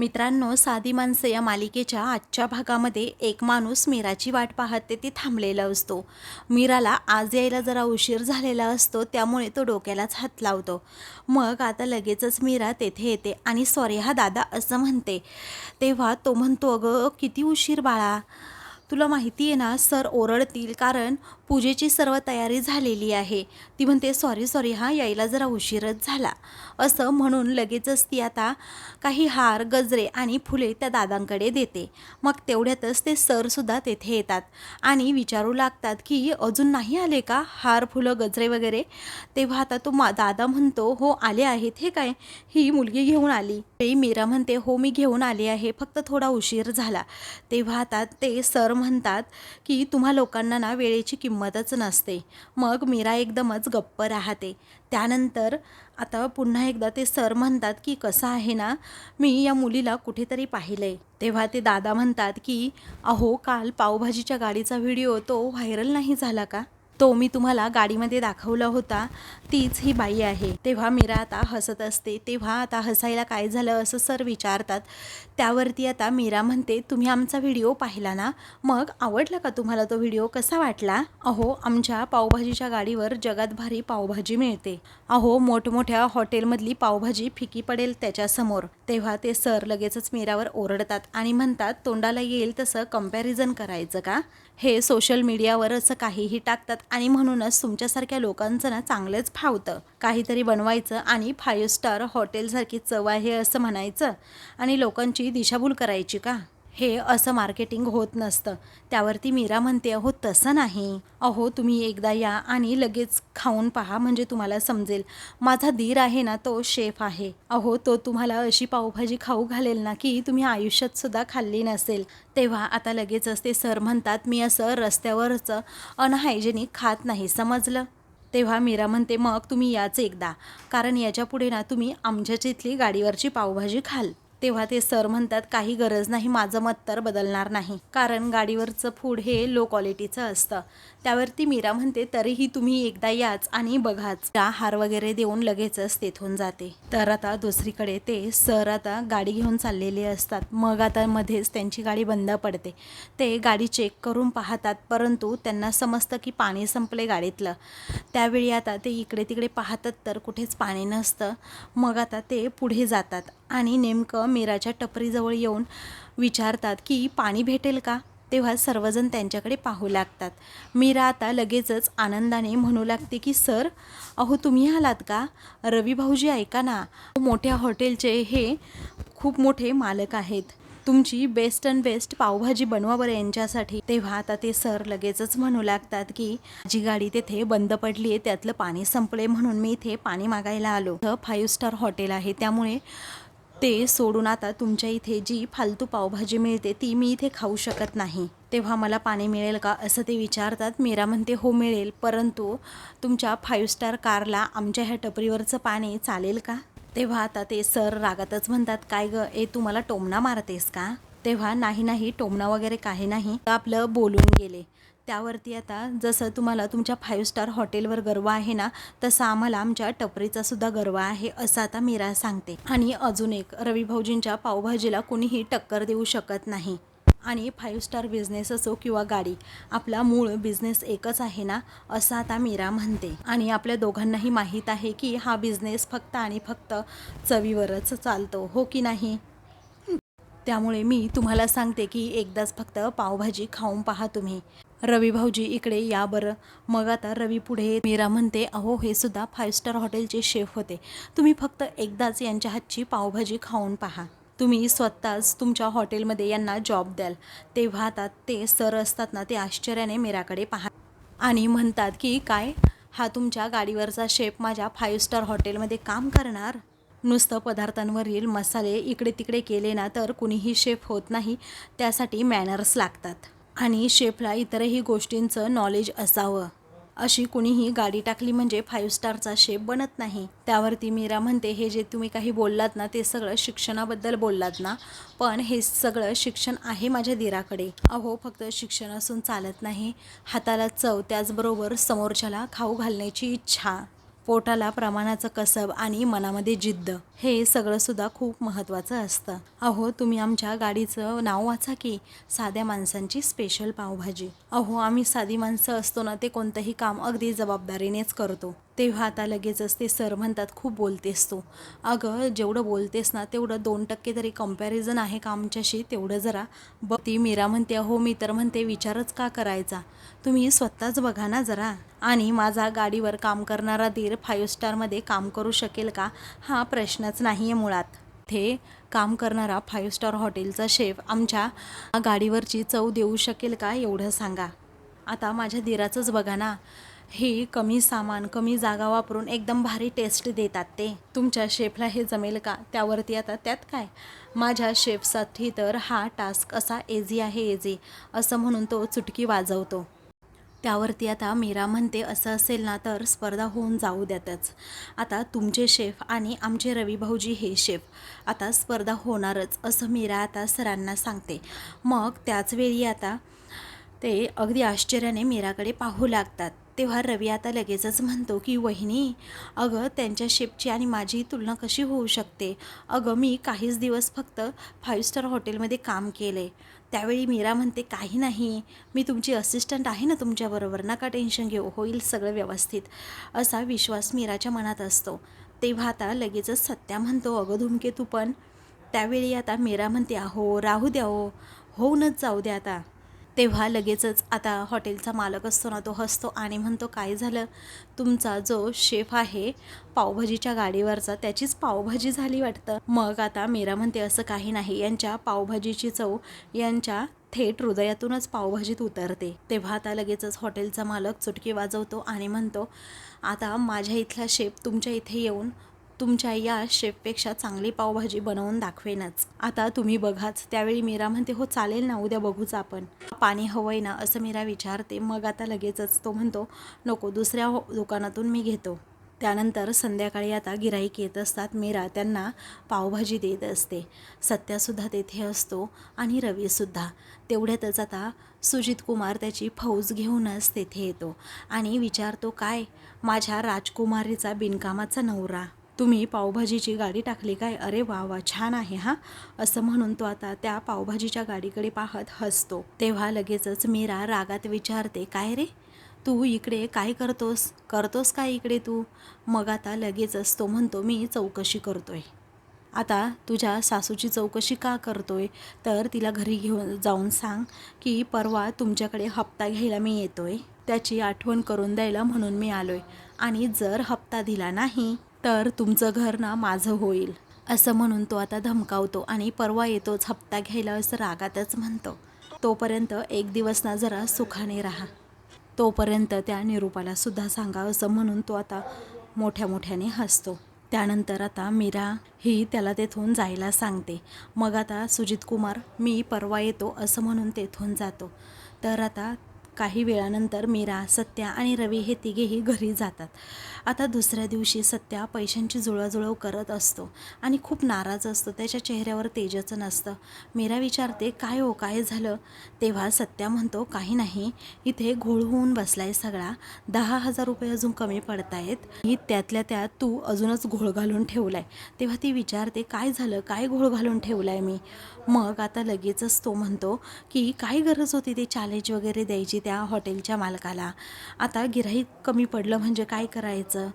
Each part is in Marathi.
मित्रांनो साधी माणसं या मालिकेच्या आजच्या भागामध्ये एक माणूस मीराची वाट पाहत ते ती थांबलेला असतो. मीराला आज यायला जरा उशीर झालेला असतो त्यामुळे तो डोक्यालाच हात लावतो. मग आता लगेचच मीरा तेथे येते आणि सॉरी हा दादा असं म्हणते. तेव्हा तो म्हणतो अगं किती उशीर बाळा. तुला माहिती आहे ना सर ओरडतील कारण पूजेची सर्व तयारी झालेली आहे. ती म्हणते सॉरी सॉरी हा यायला जरा उशीरच झाला. असं म्हणून लगेचच ती आता काही हार गजरे आणि फुले त्या दादांकडे देते. मग तेवढ्यातच ते सरसुद्धा तेथे येतात आणि विचारू लागतात की अजून नाही आले का हार फुलं गजरे वगैरे? तेव्हा आता तो मा दादा म्हणतो हो आले आहेत. हे काय? ही मुलगी घेऊन आली. ते मीरा म्हणते हो मी घेऊन आली आहे. फक्त थोडा उशीर झाला. तेव्हा आता ते सर म्हणतात की तुम्हा लोकांना ना वेळेची किंमतच नसते. मग मीरा एकदमच गप्प राहते. त्यानंतर आता पुन्हा एकदा ते सर म्हणतात की कसं आहे ना मी या मुलीला कुठेतरी पाहिलं आहे तेव्हा ते दादा म्हणतात की अहो काल पावभाजीच्या गाडीचा व्हिडिओ तो व्हायरल नाही झाला का? तो मी तुम्हाला गाडीमध्ये दाखवला होता तीच ही बाई आहे. तेव्हा मीरा आता हसत असते तेव्हा आता हसायला काय झालं असं सर विचारतात. त्यावरती आता मीरा म्हणते तुम्ही आमचा व्हिडिओ पाहिला ना? मग आवडला का तुम्हाला तो व्हिडिओ? कसा वाटला? अहो आमच्या पावभाजीच्या गाडीवर जगात भारी पावभाजी मिळते. अहो मोठमोठ्या हॉटेलमधली पावभाजी फिकी पडेल त्याच्यासमोर. तेव्हा ते सर लगेचच मीरावर ओरडतात आणि म्हणतात तोंडाला येईल तसं कंपॅरिझन करायचं का? हे सोशल मीडियावर असं काहीही टाकतात आणि म्हणूनच तुमच्यासारख्या लोकांचं ना चांगलंच फावतं. काहीतरी बनवायचं आणि फाईव्ह स्टार हॉटेलसारखी चव आहे असं म्हणायचं आणि लोकांची दिशाभूल करायची का? हे असं मार्केटिंग होत नसतं. त्यावरती मीरा म्हणते अहो तसं नाही. अहो तुम्ही एकदा या आणि लगेच खाऊन पहा म्हणजे तुम्हाला समजेल. माझा धीर आहे ना तो शेफ आहे. अहो तो तुम्हाला अशी पावभाजी खाऊ घालेल ना की तुम्ही आयुष्यात सुद्धा खाल्ली नसेल. तेव्हा आता लगेचच ते सर म्हणतात मी असं रस्त्यावरचं अनहायजेनिक खात नाही समजलं? तेव्हा मीरा म्हणते मग तुम्ही याच एकदा. कारण याच्यापुढे ना तुम्ही आमच्याच इथली गाडीवरची पावभाजी खाल. तेव्हा ते सर म्हणतात काही गरज नाही माझं मत तर बदलणार नाही. कारण गाडीवरचं फूड हे लो क्वालिटीचं असतं. त्यावरती मीरा म्हणते तरीही तुम्ही एकदा याच आणि बघाच. त्या हार वगैरे देऊन लगेचच तेथून जाते. तर आता दुसरीकडे ते सर आता गाडी घेऊन चाललेले असतात. मग आता मध्येच त्यांची गाडी बंद पडते. ते गाडी चेक करून पाहतात परंतु त्यांना समजतं की पाणी संपले गाडीतलं. त्यावेळी आता ते इकडे तिकडे पाहतात तर कुठेच पाणी नसतं. मग आता ते पुढे जातात. आणि नेमकं मीराच्या टपरीजवळ येऊन विचारतात की पाणी भेटेल का? तेव्हा सर्वजण त्यांच्याकडे पाहू लागतात. मीरा आता लगेचच आनंदाने म्हणू लागते की सर अहो तुम्ही आलात का? रवी भाऊजी ऐका ना. मोठ्या हॉटेलचे हे खूप मोठे मालक आहेत. तुमची बेस्ट अँड बेस्ट पावभाजी बनवा बरं यांच्यासाठी. तेव्हा आता ते सर लगेचच म्हणू लागतात की जी गाडी तेथे बंद पडली आहे त्यातलं पाणी संपले म्हणून मी इथे पाणी मागायला आलो. फाईव्ह स्टार हॉटेल आहे त्यामुळे ते सोडून आता तुमच्या इथे जी फालतू पावभाजी मिळते ती मी इथे खाऊ शकत नाही. तेव्हा मला पाणी मिळेल का? असं ते विचारतात. मीरा म्हणते हो मिळेल. परंतु तुमच्या फाईव्ह स्टार कारला आमच्या ह्या टपरीवरचं पाणी चालेल का? तेव्हा आता ते सर रागातच म्हणतात काय ग? ए तू मला टोमणा मारतेस का? तेव्हा नाही नाही टोमणा वगैरे काही नाही. आपलं बोलून गेले. त्यावरती आता जसं तुम्हाला तुमच्या फाईव्ह स्टार हॉटेलवर गर्व आहे ना तसं आम्हाला आमच्या टपरीचा सुद्धा गर्व आहे असं आता मीरा सांगते. आणि अजून एक रवी भाऊजींच्या पावभाजीला कोणीही टक्कर देऊ शकत नाही. आणि फाईव्ह स्टार बिझनेस असो किंवा गाडी आपला मूळ बिझनेस एकच आहे ना असं आता मीरा म्हणते. आणि आपल्या दोघांनाही माहीत आहे की हा बिझनेस फक्त आणि फक्त चवीवरच चालतो हो की नाही? त्यामुळे मी तुम्हाला सांगते की एकदाच फक्त पावभाजी खाऊन पहा तुम्ही. रवी भाऊजी इकडे या बरं. मग आता रवी पुढे मीरा म्हणते अहो हे सुद्धा फाईव्ह स्टार हॉटेलचे शेफ होते. तुम्ही फक्त एकदाच यांच्या हातची पावभाजी खाऊन पहा. तुम्ही स्वतःच तुमच्या हॉटेलमध्ये यांना जॉब द्याल. तेव्हा आता ते सर असतात ना ते आश्चर्याने मीराकडे पहा. आणि म्हणतात की काय? हा तुमच्या गाडीवरचा शेफ माझ्या फाईव्ह स्टार हॉटेलमध्ये काम करणार? नुसतं पदार्थांवरील मसाले इकडे तिकडे केले ना तर कुणीही शेफ होत नाही. त्यासाठी मॅनर्स लागतात. आणि शेफला इतरही गोष्टींचं नॉलेज असावं. अशी कुणीही गाडी टाकली म्हणजे फाईव्ह स्टारचा शेप बनत नाही. त्यावरती मीरा म्हणते हे जे तुम्ही काही बोललात ना ते सगळं शिक्षणाबद्दल बोललात ना पण हे सगळं शिक्षण आहे माझ्या दिराकडे. अहो फक्त शिक्षण असून चालत नाही. हाताला चव त्याचबरोबर समोरच्याला खाऊ घालण्याची इच्छा. पोटाला प्रमाणाचं कसब आणि मनामध्ये जिद्द हे सगळं सुद्धा खूप महत्त्वाचं असतं. अहो तुम्ही आमच्या गाडीचं नाव वाचा की साध्या माणसांची स्पेशल पावभाजी. अहो आम्ही साधी माणसं असतो ना ते कोणतंही काम अगदी जबाबदारीनेच करतो. तेव्हा आता लगेचच ते सर म्हणतात खूप बोलतेस तू. अगं जेवढं बोलतेस ना तेवढं दोन टक्के तरी कंपॅरिझन आहे का आमच्याशी? तेवढं जरा बघ. ती मीरा म्हणते हो मी तर म्हणते विचारच का करायचा? तुम्ही स्वतःच बघा ना जरा. आणि माझा गाडीवर काम करणारा धीर फाईव्ह स्टारमध्ये काम करू शकेल का? हा प्रश्नच नाही आहे मुळात. ते काम करणारा फाईव्ह स्टार हॉटेलचा शेफ आमच्या गाडीवरची चव देऊ शकेल का एवढं सांगा. आता माझ्या धीराचंच बघा ना. हे कमी सामान कमी जागा वापरून एकदम भारी टेस्ट देतात ते. तुमच्या शेफला हे जमेल का? त्यावरती आता त्यात काय? माझ्या शेफसाठी तर हा टास्क असा एझी आहे एझी असं म्हणून तो चुटकी वाजवतो. त्यावरती आता मीरा म्हणते असं असेल ना तर स्पर्धा होऊन जाऊ द्यातच. आता तुमचे शेफ आणि आमचे रवी भाऊजी हे शेफ आता स्पर्धा होणारच असं मीरा आता सरांना सांगते. मग त्याचवेळी आता ते अगदी आश्चर्याने मीराकडे पाहू लागतात. तेव्हा रवी आता लगेचच म्हणतो की वहिनी अगं त्यांच्या शेपची आणि माझी तुलना कशी होऊ शकते? अगं मी काहीच दिवस फक्त फाईव्ह स्टार हॉटेलमध्ये काम केले. त्यावेळी मीरा म्हणते काही नाही. मी तुमची असिस्टंट आहे ना तुमच्याबरोबर. नका टेन्शन घेऊ. होईल सगळं व्यवस्थित. असा विश्वास मीराच्या मनात असतो. तेव्हा आता लगेचच सत्या म्हणतो अगं धुमकेतू पण. त्यावेळी आता मीरा म्हणते अहो राहू द्या हो. होऊनच जाऊ द्या आता. तेव्हा लगेचच आता हॉटेलचा मालक असतो ना तो हसतो आणि म्हणतो काय झालं? तुमचा जो शेफ आहे पावभाजीच्या गाडीवरचा त्याचीच पावभाजी झाली वाटतं. मग आता मीरा म्हणते असं काही नाही. यांच्या पावभाजीची चव यांच्या थेट हृदयातूनच पावभाजीत उतरते. तेव्हा आता लगेचच हॉटेलचा मालक चुटकी वाजवतो आणि म्हणतो आता माझ्या इथला शेफ तुमच्या इथे येऊन तुमच्या या शेफपेक्षा चांगली पावभाजी बनवून दाखवेनच. आता तुम्ही बघाच. त्यावेळी मीरा म्हणते हो चालेल ना उद्या बघूच आपण. पाणी हवंय ना असं मीरा विचारते. मग आता लगेचच तो म्हणतो नको दुसऱ्या हो- दुकानातून मी घेतो. त्यानंतर संध्याकाळी आता गिराईक येत असतात. मीरा त्यांना पावभाजी देत असते. सत्यासुद्धा तेथे असतो आणि रवीसुद्धा तेवढ्यातच आता सुजित कुमार त्याची फौज घेऊनच तेथे येतो आणि विचारतो काय? माझ्या राजकुमारीचा बिनकामाचा नवरा. तुम्ही पावभाजीची गाडी टाकली काय? अरे वा वा छान आहे हा. असं म्हणून तो आता त्या पावभाजीच्या गाडीकडे पाहत हसतो. तेव्हा लगेचच मीरा रागात विचारते काय रे? तू इकडे काय करतोस? करतोस काय इकडे तू? मग आता लगेचच तो म्हणतो मी चौकशी करतोय. आता तुझ्या सासूची चौकशी का करतोय? तर तिला घरी घेऊन जाऊन सांग की परवा तुमच्याकडे हप्ता घ्यायला मी येतोय. त्याची आठवण करून द्यायला म्हणून मी आलोय. आणि जर हप्ता दिला नाही तर तुमचं घर ना माझं होईल असं म्हणून तो आता धमकावतो आणि परवा येतोच हप्ता घ्यायला असं रागातच म्हणतो. तोपर्यंत एक दिवस ना जरा सुखाने राहा. तोपर्यंत त्या निरूपाला सुद्धा सांगा असं म्हणून तो आता मोठ्या मोठ्याने हसतो. त्यानंतर आता मीरा ही त्याला तेथून जायला सांगते. मग आता सुजित कुमार मी परवा येतो असं म्हणून तेथून जातो. तर आता काही वेळानंतर मीरा सत्या आणि रवी हे तिघेही घरी जातात. आता दुसऱ्या दिवशी सत्या पैशांची जुळवजुळव करत असतो आणि खूप नाराज असतो. त्याच्या चेहऱ्यावर तेजच नसतं. मीरा विचारते काय हो काय झालं? तेव्हा सत्या म्हणतो काही नाही. इथे घोळ होऊन बसलाय सगळा. दहा हजार रुपये अजून कमी पडतायत. ही त्यातल्या त्यात तू अजूनच घोळ घालून ठेवलाय. तेव्हा ती विचारते काय झालं? काय घोळ घालून ठेवलाय मी? मग आता लगेचच तो म्हणतो की काय गरज होती ते चॅलेंज वगैरे द्यायची त्या हॉटेलच्या मालकाला. आता गिराईक कमी पडलं म्हणजे काय करायचं?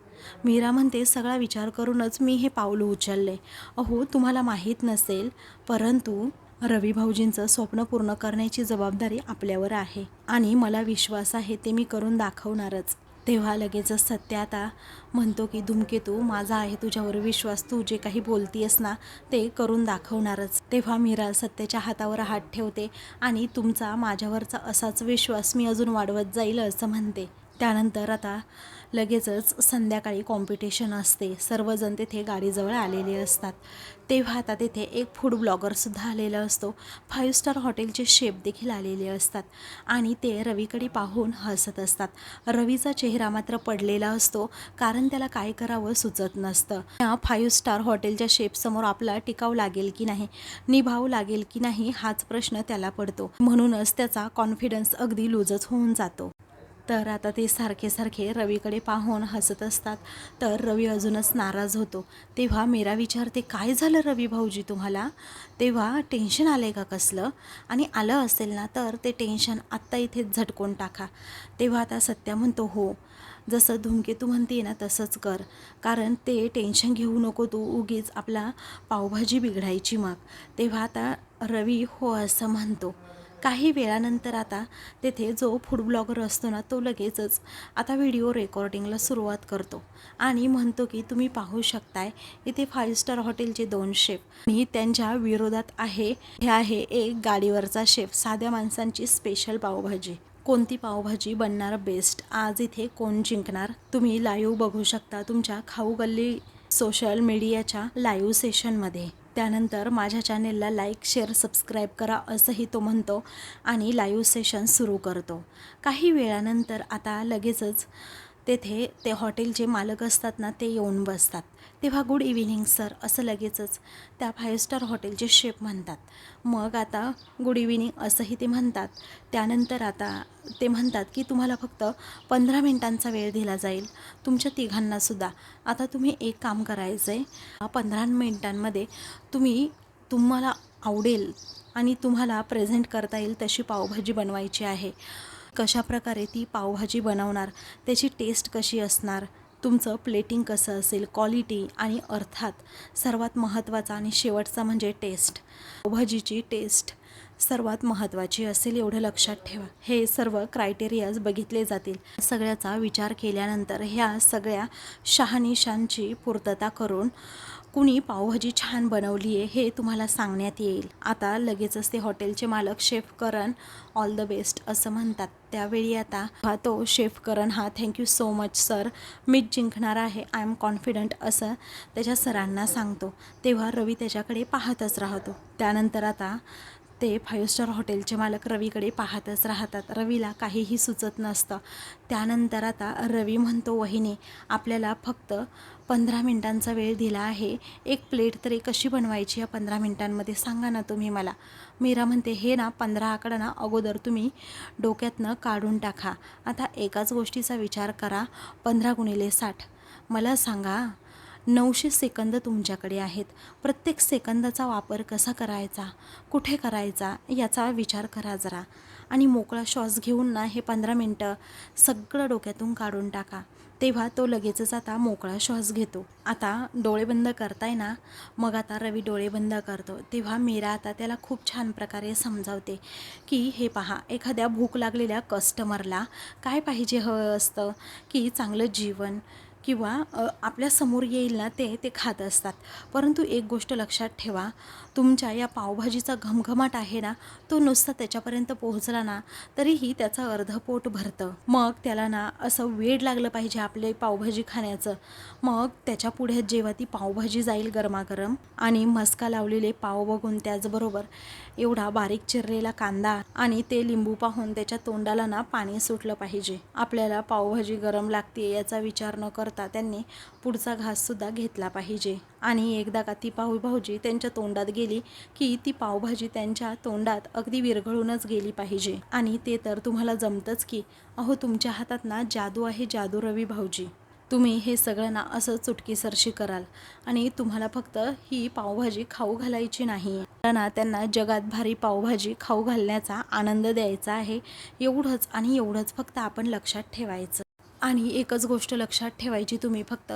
मीरा म्हणते सगळा विचार करूनच मी हे पाऊल उचलले. अहो तुम्हाला माहीत नसेल परंतु रवी भाऊजींचं स्वप्न पूर्ण करण्याची जबाबदारी आपल्यावर आहे आणि मला विश्वास आहे ते मी करून दाखवणारच. तेव्हा लगेचच सत्य आता म्हणतो की धूमकेतू माझा आहे तुझ्यावर विश्वास. तू जे काही बोलतीयस ना ते करून दाखवणारच. तेव्हा मीरा सत्याच्या हातावर हात ठेवते आणि तुमचा माझ्यावरचा असाच विश्वास मी अजून वाढवत जाईल असं म्हणते. त्यानंतर आता लगेचच संध्याकाळी कॉम्पिटिशन असते. सर्वजण तेथे गाडीजवळ आलेले असतात. तेव्हा आता तेथे एक फूड ब्लॉगरसुद्धा आलेला असतो. फाईव्ह स्टार हॉटेलचे शेफ देखील आलेले असतात. आणि ते रवीकडे पाहून हसत असतात. रवीचा चेहरा मात्र पडलेला असतो कारण त्याला काय करावं सुचत नसतं. फाईव्ह स्टार हॉटेलच्या शेफसमोर आपला टिकाव लागेल की नाही निभाव लागेल की नाही हाच प्रश्न त्याला पडतो. म्हणूनच त्याचा कॉन्फिडन्स अगदी लूजच होऊन जातो. तर आता ते सारखे सारखे रवीकडे पाहून हसत असतात. तर रवी अजूनच नाराज होतो. तेव्हा मीरा विचारते काय झालं रवी भाऊजी तुम्हाला? तेव्हा टेन्शन आलं आहे का कसलं? आणि आलं असेल ना तर ते टेन्शन आत्ता इथेच झटकून टाका. तेव्हा आता सत्या म्हणतो हो जसं धूमकेतू म्हणते ना तसंच कर. कारण ते टेन्शन घेऊ नको तू उगीच आपला पावभाजी बिघडायची मग. तेव्हा आता रवी हो असं म्हणतो. काही वेळानंतर आता तेथे जो फूड ब्लॉगर असतो ना तो लगेचच आता व्हिडिओ रेकॉर्डिंगला सुरुवात करतो. आणि म्हणतो की तुम्ही पाहू शकताय इथे फाईव्ह स्टार हॉटेलचे दोन शेफ आणि त्यांच्या विरोधात आहे हे आहे एक गाडीवरचा शेफ साध्या माणसांची स्पेशल पावभाजी. कोणती पावभाजी बनणार बेस्ट आज इथे कोण जिंकणार? तुम्ही लाईव्ह बघू शकता तुमच्या खाऊ गल्ली सोशल मीडियाच्या लाईव्ह सेशनमध्ये त्यानंतर माझ्या चॅनेलला लाईक शेअर सबस्क्राईब करा असंही तो म्हणतो आणि लाईव्ह सेशन सुरू करतो. काही वेळानंतर आता लगेचच तेथे ते हॉटेलचे मालक असतात ना ते येऊन बसतात. तेव्हा गुड इव्हिनिंग सर असं लगेचच. त्या फाईव्ह स्टार हॉटेलचे शेफ म्हणतात. मग आता गुड इव्हिनिंग असंही ते म्हणतात. त्यानंतर आता ते म्हणतात की तुम्हाला फक्त पंधरा मिनिटांचा वेळ दिला जाईल. तुमच्या तिघांनासुद्धा आता तुम्ही एक काम करायचं आहे पंधरा मिनिटांमध्ये तुम्ही तुम्हाला आवडेल आणि तुम्हाला प्रेझेंट करता येईल तशी पावभाजी बनवायची आहे. कशा प्रकारे ती पावभाजी बनवणार त्याची टेस्ट कशी असणार तुमचं प्लेटिंग कसं असेल क्वालिटी आणि अर्थात सर्वात महत्त्वाचा आणि शेवटचा म्हणजे टेस्ट भजीची टेस्ट सर्वात महत्त्वाची असेल एवढं लक्षात ठेवा. हे सर्व क्रायटेरियाज बघितले जातील. सगळ्याचा विचार केल्यानंतर ह्या सगळ्या शहानिशांची पूर्तता करून कुणी पावभाजी छान बनवली आहे हे तुम्हाला सांगण्यात येईल. आता लगेचच ते हॉटेलचे मालक chef Karan all the best असं म्हणतात. त्यावेळी आता हा तो शेफ करण हा थँक्यू सो मच सर मीच जिंकणार आहे. आय एम कॉन्फिडंट असं त्याच्या सरांना सांगतो. तेव्हा रवी त्याच्याकडे पाहतच राहतो. त्यानंतर आता ते फाईव्ह स्टार हॉटेलचे मालक रवीकडे पाहतच राहतात. रवीला काहीही सुचत नसतं. त्यानंतर आता रवी म्हणतो वहिने आपल्याला फक्त पंधरा मिनटांचा वेळ दिला आहे. एक प्लेट तरी कशी बनवायची या पंधरा मिनटांमध्ये? सांगा ना तुम्ही मला. मीरा म्हणते हे ना पंधरा आकडा ना अगोदर तुम्ही डोक्यातनं काढून टाका. आता एकाच गोष्टीचा विचार करा पंधरा गुणिले साठ. मला सांगा नऊशे सेकंद तुमच्याकडे आहेत. प्रत्येक सेकंदाचा वापर कसा करायचा? कुठे करायचा? याचा विचार करा जरा. आणि मोकळा श्वास घेऊन ना हे पंधरा मिनटं सगळं डोक्यातून काढून टाका. तेव्हा तो लगेचच आता मोकळा श्वास घेतो. आता डोळे बंद करताय ना? मग आता रवी डोळे बंद करतो. तेव्हा मीरा आता त्याला खूप छान प्रकारे समजावते की हे पहा एखाद्या भूक लागलेल्या कस्टमरला काय पाहिजे हवं असतं? की चांगलं जीवन? किंवा आपल्यासमोर येईल ना ते ते खात असतात. परंतु एक गोष्ट लक्षात ठेवा तुमच्या या पावभाजीचा घमघमाट आहे ना तो नुसता त्याच्यापर्यंत पोहोचला ना तरीही त्याचं अर्ध पोट भरतं. मग त्याला ना असं वेड लागलं पाहिजे आपले पावभाजी खाण्याचं. मग त्याच्या पुढे जेव्हा ती पावभाजी जाईल गरमागरम आणि मस्का लावलेले पाव बघून त्याचबरोबर एवढा बारीक चिरलेला कांदा आणि ते लिंबू पाहून त्याच्या तोंडाला ना पाणी सुटलं पाहिजे. आपल्याला पावभाजी गरम लागते याचा विचार न करता त्यांनी पुढचा घाससुद्धा घेतला पाहिजे. आणि एकदा का ती पावभाजी त्यांच्या तोंडात गेली की ती पावभाजी त्यांच्या तोंडात अगदी विरघळूनच गेली पाहिजे. आणि ते तर तुम्हाला जमतंच की अहो तुमच्या हातात ना जादू आहे जादू रवी भाऊजी. तुम्ही हे सगळं ना असं चुटकीसरशी कराल. आणि तुम्हाला फक्त ही पावभाजी खाऊ घालायची नाही. ना त्यांना जगात भारी पावभाजी खाऊ घालण्याचा आनंद द्यायचा आहे. एवढंच आणि एवढंच फक्त आपण लक्षात ठेवायचं. आणि एकच गोष्ट लक्षात ठेवायची तुम्ही फक्त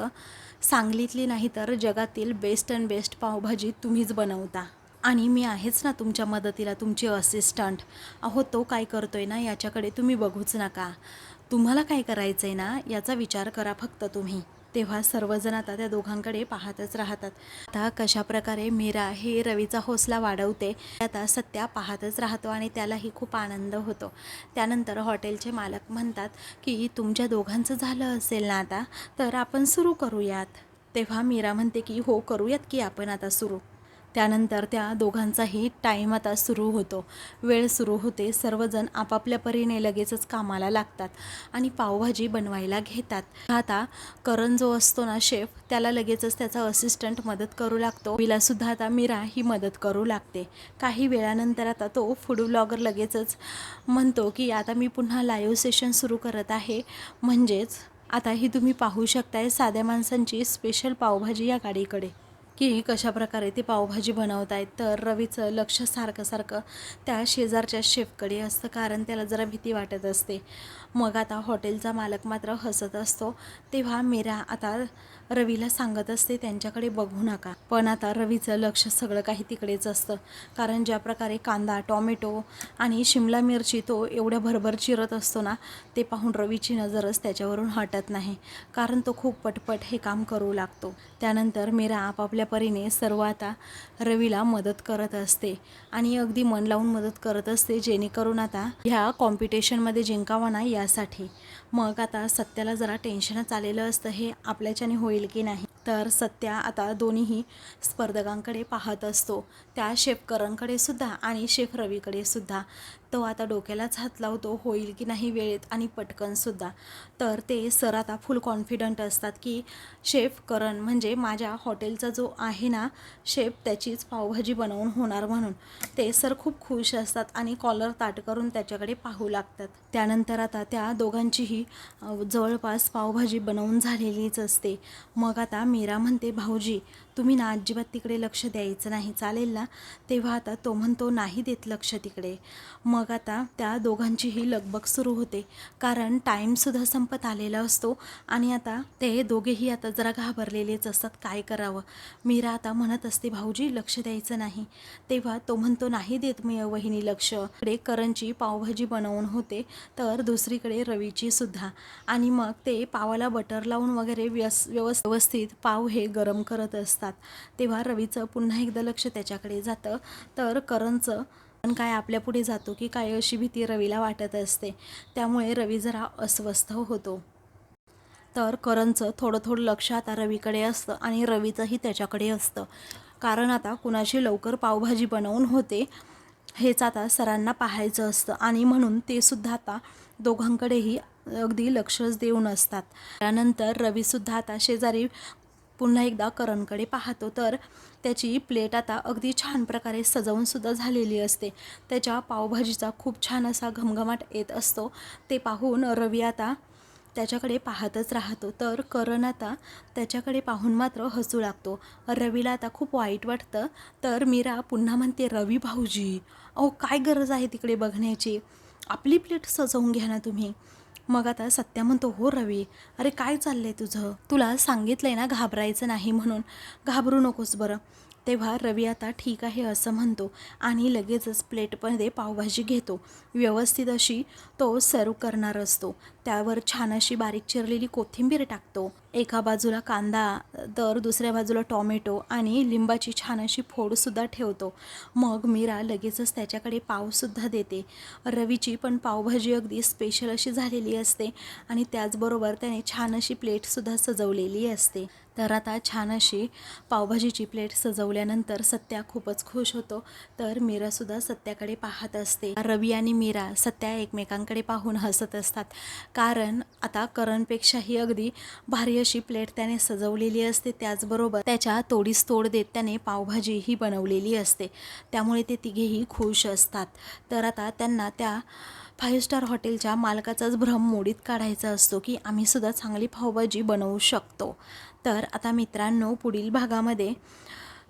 सांगलीतली नाही तर जगातील बेस्ट अँड बेस्ट पावभाजी तुम्हीच बनवता. आणि मी आहेच ना तुमच्या मदतीला तुमची असिस्टंट अहो तो काय करतोय ना याच्याकडे तुम्ही बघूच नका. तुम्हाला काय करायचं आहे ना याचा विचार करा फक्त तुम्ही. तेव्हा सर्वजण आता त्या दोघांकडे पाहतच राहतात. आता कशा प्रकारे मीरा हे रवीचा हौसला वाढवते आता सत्या पाहतच राहतो आणि त्यालाही खूप आनंद होतो. त्यानंतर हॉटेलचे मालक म्हणतात की तुमच्या दोघांचं झालं असेल ना आता? तर आपण सुरू करूयात. तेव्हा मीरा म्हणते की हो करूयात की आपण आता सुरू. त्यानंतर त्या दोघांचाही टाईम आता सुरू होतो. वेळ सुरू होते सर्वजण आपापल्या परीने लगेचच कामाला लागतात आणि पावभाजी बनवायला घेतात. आता करण जो असतो ना शेफ त्याला लगेचच त्याचा असिस्टंट मदत करू लागतो. विला सुद्धा आता मीरा ही मदत करू लागते. काही वेळानंतर आता तो फूड ब्लॉगर लगेचच म्हणतो की आता मी पुन्हा लाईव्ह सेशन सुरू करत आहे. म्हणजेच आता ही तुम्ही पाहू शकताय साध्या माणसांची स्पेशल पावभाजी या गाडीकडे. की कशा प्रकारे ते पावभाजी बनवत आहेत तर रवीचं लक्ष सारखं सारखं त्या शेजारच्या शेफकडे असतं कारण त्याला जरा भीती वाटत असते. मग आता हॉटेलचा मालक मात्र हसत असतो. तेव्हा मीरा आता रवीला सांगत असते त्यांच्याकडे बघू नका. पण आता रवीचं लक्ष सगळं काही तिकडेच असतं. कारण ज्या प्रकारे कांदा टॉमॅटो आणि शिमला मिरची तो एवढ्या भरभर चिरत असतो ना ते पाहून रवीची नजरच त्याच्यावरून हटत नाही. कारण तो खूप पटपट हे काम करू लागतो. त्यानंतर मीरा आपापल्या परीने सर्व आता रवीला मदत करत असते आणि अगदी मन लावून मदत करत असते जेणेकरून आता ह्या कॉम्पिटिशनमध्ये जिंकावं ना यासाठी. मग आता सत्याला जरा टेन्शनच आलेलं असतं हे आपल्याच्याने होईल की नाही? तर सत्या आता दोन्हीही स्पर्धकांकडे पाहत असतो. त्या शेफ करणकडे सुद्धा आणि शेफ रवीकडे सुद्धा. तो आता डोक्यालाच हात लावतो होईल की नाही वेळेत आणि पटकनसुद्धा तर ते सर आता फुल कॉन्फिडंट असतात की शेफ करण म्हणजे माझ्या हॉटेलचा जो आहे ना शेफ त्याचीच पावभाजी बनवून होणार म्हणून. ते सर खूप खुश असतात आणि कॉलर ताट करून त्याच्याकडे पाहू लागतात. त्यानंतर आता त्या दोघांचीही जवळपास पावभाजी बनवून झालेलीच असते. मग आता मीरा म्हणते भाऊजी तुम्ही ना अजिबात तिकडे लक्ष द्यायचं नाही. चालेल ना? तेव्हा आता तो म्हणतो नाही देत लक्ष तिकडे. मग आता त्या दोघांचीही लगबग सुरू होते. कारण टाईमसुद्धा संप संपत आलेला असतो. आणि आता ते दोघेही आता जरा घाबरलेलेच असतात. काय करावं? मीरा आता म्हणत असते भाऊजी लक्ष द्यायचं नाही. तेव्हा तो म्हणतो नाही देत मी वहिनी लक्ष. इकडे करणची पावभाजी बनवून होते तर दुसरीकडे रवीची सुद्धा. आणि मग ते पावाला बटर लावून वगैरे व्यस व्यवस्थित पाव हे गरम करत असतात. तेव्हा रवीचं पुन्हा एकदा लक्ष त्याच्याकडे जातं. तर करणचं पण काय आपल्या पुढे जातो की काय अशी भीती रवीला वाटत असते. त्यामुळे रवी जरा अस्वस्थ होतो. तर करणचं थोडं थोडं लक्ष आता रवीकडे असतं आणि रवीचंही त्याच्याकडे असतं. कारण आता कुणाची लवकर पावभाजी बनवून होते हेच आता सरांना पाहायचं असतं आणि म्हणून ते सुद्धा आता दोघांकडेही अगदी लक्षच देऊन असतात. त्यानंतर रवीसुद्धा आता शेजारी पुन्हा एकदा करणकडे पाहतो. तर त्याची प्लेट आता अगदी छान प्रकारे सजवून सुद्धा झालेली असते. त्याच्या पावभाजीचा खूप छान असा घमघमाट येत असतो. ते पाहून रवी आता त्याच्याकडे पाहतच राहतो. तर करण आता त्याच्याकडे पाहून मात्र हसू लागतो. रवीला आता खूप वाईट वाटतं. तर मीरा पुन्हा म्हणते रवी भाऊजी अहो काय गरज आहे तिकडे बघण्याची? आपली प्लेट सजवून घ्या ना तुम्ही. मग आता सत्या म्हणतो हो रवी अरे काय चाललंय तुझं? तुला सांगितलंय ना घाबरायचं नाही म्हणून. घाबरू नकोस बरं. तेव्हा रवी आता ठीक आहे असं म्हणतो आणि लगेचच प्लेटमध्ये पावभाजी घेतो. व्यवस्थित अशी तो सर्व करणार असतो. त्यावर छान अशी बारीक चिरलेली कोथिंबीर टाकतो. एका बाजूला कांदा तर दुसऱ्या बाजूला टॉमॅटो आणि लिंबाची छान अशी फोडसुद्धा ठेवतो. मग मीरा लगेचच त्याच्याकडे पावसुद्धा देते. रवीची पण पावभाजी अगदी स्पेशल अशी झालेली असते आणि त्याचबरोबर त्याने छान अशी प्लेटसुद्धा सजवलेली असते. तर आता छान अशी पावभाजीची प्लेट सजवल्यानंतर सत्या खूपच खुश होतो. तर मीरासुद्धा सत्याकडे पाहत असते. रवी आणि मीरा सत्या एकमेकांकडे पाहून हसत असतात. कारण आता करणपेक्षाही अगदी भारी अशी प्लेट त्याने सजवलेली असते. त्याचबरोबर त्याच्या तोडीस तोड देत त्याने पावभाजी ही बनवलेली असते. त्यामुळे ते तिघेही खुश असतात. तर आता त्यांना त्या फाईव्ह स्टार हॉटेलच्या मालकाचाच भ्रम मोडीत काढायचा असतो की आम्हीसुद्धा चांगली पावभाजी बनवू शकतो. तर आता मित्रांनो पुढील भागामध्ये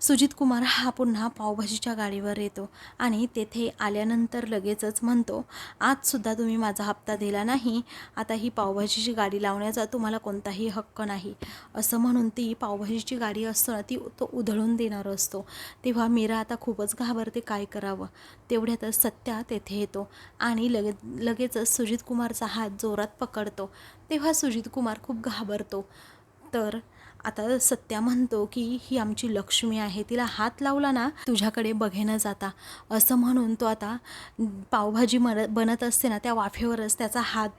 सुजित कुमार हा पुन्हा पावभाजीच्या गाडीवर येतो आणि तेथे आल्यानंतर लगेचच म्हणतो आजसुद्धा तुम्ही माझा हप्ता दिला नाही. आता ही पावभाजीची गाडी लावण्याचा तुम्हाला कोणताही हक्क नाही. असं म्हणून ती पावभाजीची गाडी असतो ना ती तो उधळून देणार असतो. तेव्हा मीरा आता खूपच घाबरते काय करावं? तेवढ्यातच सत्या तेथे येतो आणि लगे लगेचच सुजित कुमारचा हात जोरात पकडतो. तेव्हा सुजित कुमार खूप घाबरतो. तर आता सत्या म्हणतो की ही आमची लक्ष्मी आहे तिला हात लावला ना तुझ्याकडे बघेनं जाता. असं म्हणून तो आता पावभाजी मर बनत असते ना त्या वाफेवरच त्याचा हात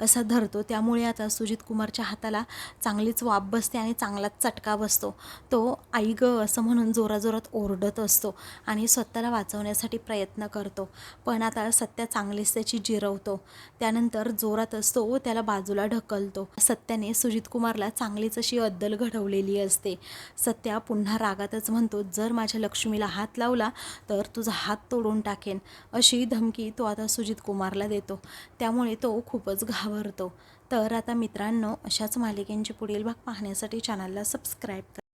असा धरतो. त्यामुळे आता सुजित कुमारच्या हाताला चांगलीच वाफ बसते आणि चांगलाच चटका बसतो. तो आई ग असं म्हणून जोराजोरात ओरडत असतो आणि स्वतःला वाचवण्यासाठी प्रयत्न करतो. पण आता सत्या चांगलीच त्याची जिरवतो. त्यानंतर जोरात असतो त्याला बाजूला ढकलतो. सत्याने सुजित कुमारला चांगलीच अशी अद्दल घडवलेली असते. सत्या पुन्हा रागातच म्हणतो जर माझ्या लक्ष्मीला हात लावला तर तुझा हात तोडून टाकेन. अशी धमकी तो आता सुजित कुमारला देतो. त्यामुळे तो खूप खूपच घाबरतो. तर आता मित्रांनो अशाच मालिकेंचे पुढील भाग पाहण्यासाठी चॅनलला सबस्क्राईब करा.